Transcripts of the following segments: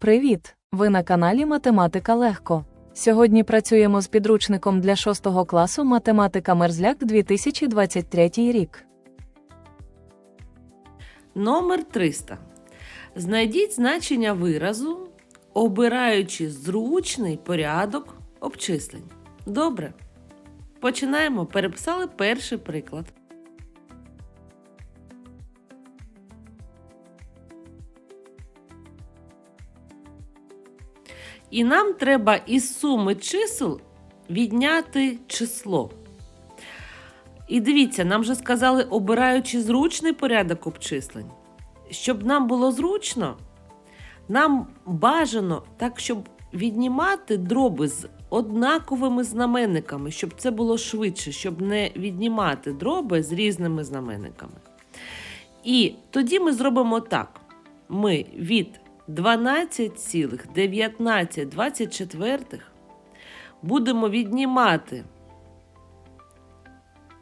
Привіт! Ви на каналі Математика Легко. Сьогодні працюємо з підручником для 6 класу Математика Мерзляк 2023 рік. Номер 300. Знайдіть значення виразу, обираючи зручний порядок обчислень. Добре. Починаємо. Переписали перший приклад. І нам треба із суми чисел відняти число. І дивіться, нам же сказали, обираючи зручний порядок обчислень. Щоб нам було зручно, нам бажано так, щоб віднімати дроби з однаковими знаменниками, щоб це було швидше, щоб не віднімати дроби з різними знаменниками. І тоді ми зробимо так: ми від 12,1924 будемо віднімати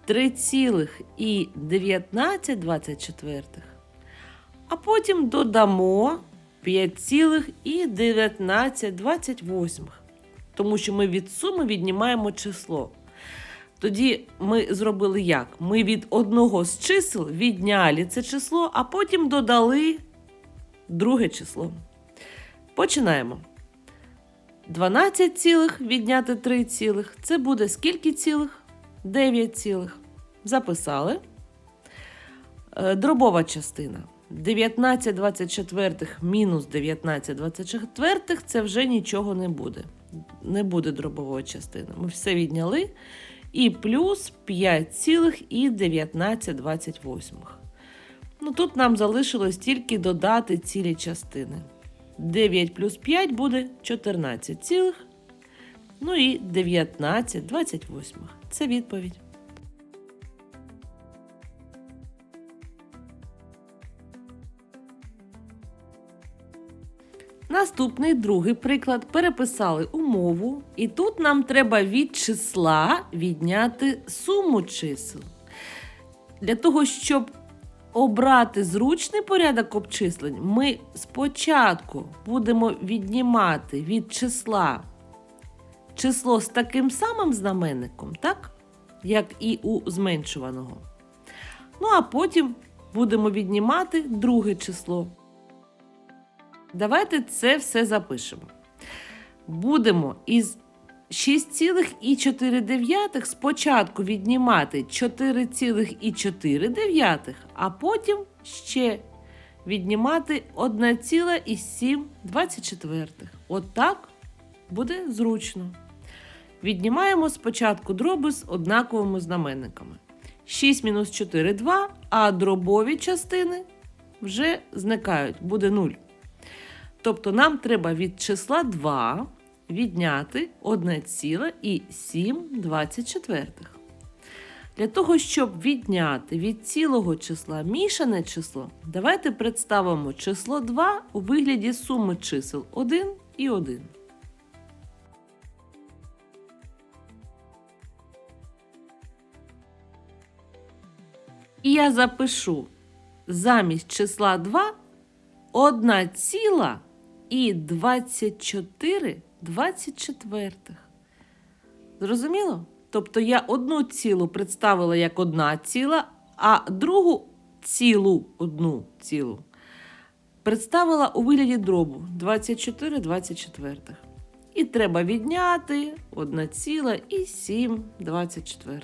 3,1924, а потім додамо 5,1928, тому що ми від суми віднімаємо число. Тоді ми зробили як? Ми від одного з чисел відняли це число, а потім додали друге число. Починаємо. 12 цілих відняти 3 цілих. Це буде скільки цілих? 9 цілих. Записали. Е, Дробова частина. 19 24 мінус 19 24 це вже нічого не буде. Не буде дробової частини. Ми все відняли. І плюс 5 Ну, тут нам залишилось тільки додати цілі частини. 9 плюс 5 буде 14 цілих. Ну і 19 28. Це відповідь. Наступний другий приклад переписали умову, і тут нам треба від числа відняти суму чисел. Для того, щоб обрати зручний порядок обчислень, ми спочатку будемо віднімати від числа число з таким самим знаменником, так? Як і у зменшуваного. Ну, а потім будемо віднімати друге число. Давайте це все запишемо. Будемо із 6,4 спочатку віднімати 4,4, а потім ще віднімати 1,724. От так буде зручно. Віднімаємо спочатку дроби з однаковими знаменниками. 6 мінус 4 2, а дробові частини вже зникають, буде 0. Тобто нам треба від числа 2 відняти 1,724. Для того, щоб відняти від цілого числа мішане число, давайте представимо число 2 у вигляді суми чисел 1 і 1. І я запишу замість числа 2 1 ціла і 24 24. Зрозуміло? Тобто я одну цілу представила як одна ціла, а другу цілу одну цілу представила у вигляді дробу 24 24. І треба відняти 1 ціла і 7 24.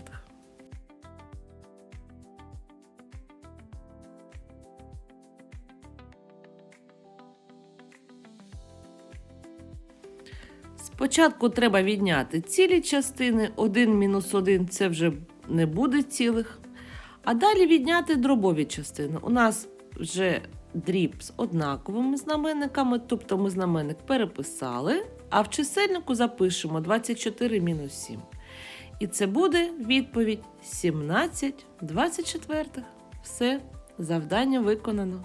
Спочатку треба відняти цілі частини, 1 мінус 1 це вже не буде цілих. А далі відняти дробові частини. У нас вже дріб з однаковими знаменниками, тобто ми знаменник переписали, а в чисельнику запишемо 24 мінус 7. І це буде відповідь 17 24. Все, завдання виконано.